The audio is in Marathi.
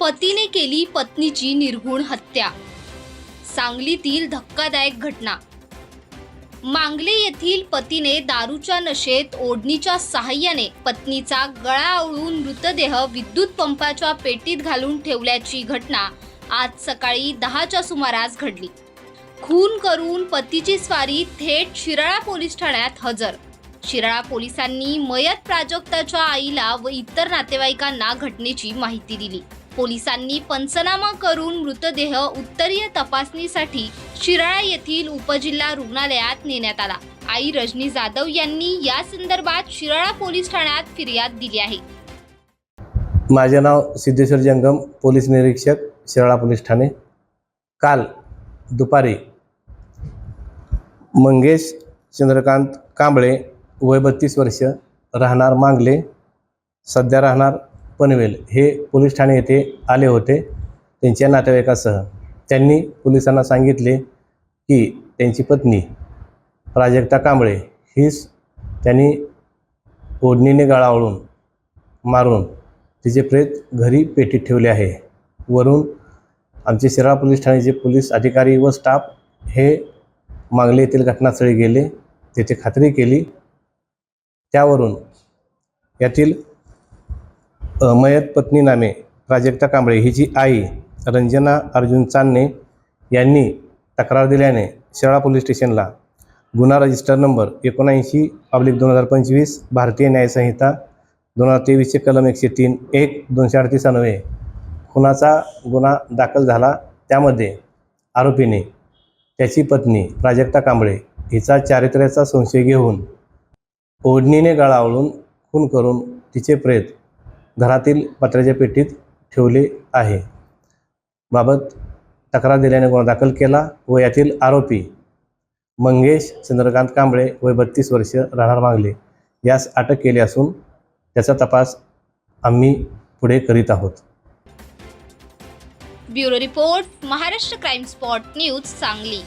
पतीने केली पत्नीची निर्गुण हत्या. सांगलीतील धक्कादायक घटना. मांगले येथील पतीने दारूच्या नशेत ओढणीच्या सहाय्याने पत्नीचा गळा आवळून मृतदेह विद्युत पंपाच्या पेटीत घालून ठेवल्याची घटना आज सकाळी दहाच्या सुमारास घडली. खून करून पतीची स्वारी थेट शिराळा पोलीस ठाण्यात हजर. शिराळा पोलिसांनी मयत प्राजक्ताच्या आईला व इतर नातेवाईकांना घटनेची माहिती दिली. पोलिसांनी पंचनामा करून मृतदेह उत्तरीय तपासणीसाठी शिराळा येथील उपजिल्हा रुग्णालयात नेण्यात आला. आई रजनी जाधव यांनी या संदर्भात शिराळा पोलीस ठाण्यात फिर्याद दिली आहे. माझे नाव सिद्धेश्वर जंगम पोलीस निरीक्षक शिराळा पोलीस ठाणे. काल दुपारी मंगेश चंद्रकांत कांबळे वय बत्तीस वर्ष राहणार मांगले सध्या राहणार पनवेल हे पोलीस ठाणे येथे आले होते. त्यांच्या नातेवाईकासह त्यांनी पोलिसांना सांगितले की त्यांची पत्नी प्राजक्ता कांबळे हीच त्यांनी ओढणीने गळावळून मारून तिचे प्रेत घरी पेटीत ठेवले आहे. वरून आमचे शिराळा पोलीस ठाण्याचे पोलीस अधिकारी व स्टाफ हे मागले येथील घटनास्थळी गेले तेथे खात्री केली. त्यावरून यातील मयत पत्नी नामे प्राजक्ता कांबळे हिची आई रंजना अर्जुन चांदणे यांनी तक्रार दिल्याने शेळा पोलीस स्टेशनला गुन्हा रजिस्टर नंबर एकोणऐंशी पब्लिक दोन हजार पंचवीस भारतीय न्यायसंहिता दोन हजार तेवीसचे कलम एकशे तीन एक दोनशे अडतीस अन्वये खुनाचा गुन्हा दाखल झाला. त्यामध्ये आरोपीने त्याची पत्नी प्राजक्ता कांबळे हिचा चारित्र्याचा संशय घेऊन ओढणीने गळावळून खून करून तिचे प्रेत घरातील पत्र्याच्या पेटीत ठेवले आहे. बाबत तक्रार दिल्याने गुन्हा दाखल केला व यातील आरोपी मंगेश चंद्रकांत कांबळे वय बत्तीस वर्ष राहणार मागले. यास अटक केली असून त्याचा तपास आम्ही पुढे करीत आहोत. Bureau report Maharashtra crime spot news Sangli.